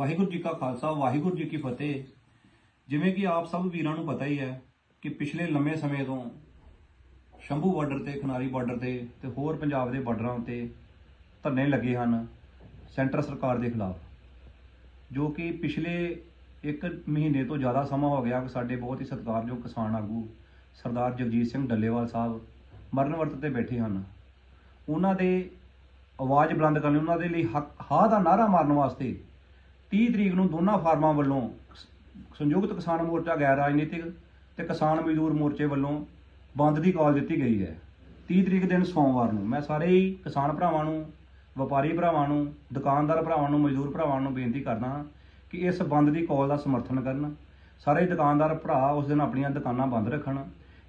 ਵਾਹਿਗੁਰੂ ਜੀ ਕਾ ਖਾਲਸਾ, ਵਾਹਿਗੁਰੂ ਜੀ ਕੀ ਫਤਿਹ। ਜਿਵੇਂ ਕਿ ਆਪ ਸਭ ਵੀਰਾਂ ਨੂੰ ਪਤਾ ਹੀ ਹੈ ਕਿ ਪਿਛਲੇ ਲੰਮੇ ਸਮੇਂ ਤੋਂ ਸ਼ੰਭੂ ਬਾਰਡਰ ਤੇ, ਖਨਾਰੀ ਬਾਰਡਰ ਤੇ ਤੇ ਹੋਰ ਪੰਜਾਬ ਦੇ ਬਾਰਡਰਾਂ ਉੱਤੇ ਧਰਨੇ ਲੱਗੇ ਹਨ ਸੈਂਟਰ ਸਰਕਾਰ ਦੇ ਖਿਲਾਫ, ਜੋ ਕਿ ਪਿਛਲੇ ਇੱਕ ਮਹੀਨੇ ਤੋਂ ਜ਼ਿਆਦਾ ਸਮਾਂ ਹੋ ਗਿਆ ਕਿ ਸਾਡੇ ਬਹੁਤ ਹੀ ਸਤਿਕਾਰਯੋਗ ਕਿਸਾਨ ਆਗੂ ਸਰਦਾਰ ਜਗਜੀਤ ਸਿੰਘ ਡੱਲੇਵਾਲ ਸਾਹਿਬ ਮਰਨ ਵਰਤ ਤੇ ਬੈਠੇ ਹਨ। ਉਹਨਾਂ ਦੇ ਆਵਾਜ਼ ਬੁਲੰਦ ਕਰਨ ਲਈ, ਉਹਨਾਂ ਦੇ ਲਈ ਹੱਕ ਹਾਂ ਦਾ ਨਾਰਾ ਮਾਰਨ ਵਾਸਤੇ 30 ਤਰੀਕ ਨੂੰ ਦੋਨਾਂ ਫਾਰਮਾਂ ਵੱਲੋਂ ਸੰਯੁਕਤ ਕਿਸਾਨ ਮੋਰਚਾ, ਗੈਰ ਰਾਜਨੀਤਿਕ ਤੇ ਕਿਸਾਨ ਮਜ਼ਦੂਰ ਮੋਰਚੇ ਵੱਲੋਂ ਬੰਦ ਦੀ ਕਾਲ ਦਿੱਤੀ ਗਈ ਹੈ। 30 ਤਰੀਕ ਦਿਨ ਸੋਮਵਾਰ ਨੂੰ ਮੈਂ ਸਾਰੇ ਹੀ ਕਿਸਾਨ ਭਰਾਵਾਂ ਨੂੰ, ਵਪਾਰੀ ਭਰਾਵਾਂ ਨੂੰ, ਦੁਕਾਨਦਾਰ ਭਰਾਵਾਂ ਨੂੰ, ਮਜ਼ਦੂਰ ਭਰਾਵਾਂ ਨੂੰ ਬੇਨਤੀ ਕਰਦਾ ਹਾਂ ਕਿ ਇਸ ਬੰਦ ਦੀ ਕਾਲ ਦਾ ਸਮਰਥਨ ਕਰਨ। ਸਾਰੇ ਦੁਕਾਨਦਾਰ ਭਰਾ ਉਸ ਦਿਨ ਆਪਣੀਆਂ ਦੁਕਾਨਾਂ ਬੰਦ ਰੱਖਣ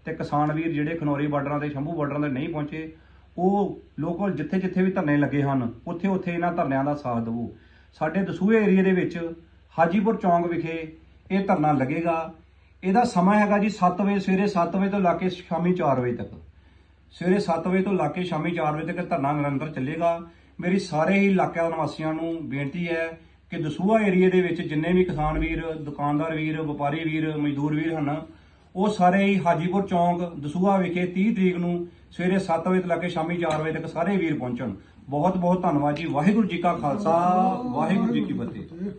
ਤੇ ਕਿਸਾਨ ਵੀਰ ਜਿਹੜੇ ਖਨੌਰੀ ਬਾਰਡਰਾਂ ਤੇ, ਸ਼ੰਭੂ ਬਾਰਡਰਾਂ ਤੇ ਨਹੀਂ ਪਹੁੰਚੇ, ਉਹ ਲੋਕਲ ਜਿੱਥੇ ਜਿੱਥੇ ਵੀ ਧਰਨੇ ਲੱਗੇ ਹਨ ਉੱਥੇ ਉੱਥੇ ਇਹਨਾਂ ਧਰਨਿਆਂ ਦਾ ਸਾਥ ਦਿਵੋ। ਸਾਡੇ ਦਸੂਹੇ ਏਰੀਆ ਦੇ ਵਿੱਚ ਹਾਜੀਪੁਰ ਚੌਂਕ ਵਿਖੇ ਇਹ ਧਰਨਾ ਲੱਗੇਗਾ। ਇਹਦਾ ਸਮਾਂ ਹੈਗਾ ਜੀ 7 ਵਜੇ, ਸਵੇਰੇ 7 ਵਜੇ ਤੋਂ ਲਾ ਕੇ ਸ਼ਾਮੀ 4 ਵਜੇ ਤੱਕ। ਸਵੇਰੇ 7 ਵਜੇ ਤੋਂ ਲਾ ਕੇ ਸ਼ਾਮੀ 4 ਵਜੇ ਤੱਕ ਧਰਨਾ ਨਿਰੰਤਰ ਚੱਲੇਗਾ। ਮੇਰੀ ਸਾਰੇ ਹੀ ਇਲਾਕਿਆਂ ਦੇ ਨਿਵਾਸੀਆਂ ਨੂੰ ਬੇਨਤੀ ਹੈ ਕਿ ਦਸੂਹਾ ਏਰੀਏ ਦੇ ਵਿੱਚ ਜਿੰਨੇ ਵੀ ਕਿਸਾਨ ਵੀਰ, ਦੁਕਾਨਦਾਰ ਵੀਰ, ਵਪਾਰੀ ਵੀਰ, ਮਜ਼ਦੂਰ ਵੀਰ ਹਨ ਉਹ ਸਾਰੇ ਹੀ ਹਾਜੀਪੁਰ ਚੌਂਕ, ਦਸੂਹਾ ਵਿਖੇ 30 ਤਰੀਕ ਨੂੰ ਸਵੇਰੇ 7 ਵਜੇ ਤੋਂ ਲੈ ਕੇ ਸ਼ਾਮੀ 4 ਵਜੇ ਤੱਕ ਸਾਰੇ ਵੀਰ ਪਹੁੰਚਣ। ਬਹੁਤ ਬਹੁਤ ਧੰਨਵਾਦ ਜੀ। ਵਾਹਿਗੁਰੂ ਜੀ ਕਾ ਖਾਲਸਾ, ਵਾਹਿਗੁਰੂ ਜੀ ਕੀ ਫਤਿਹ।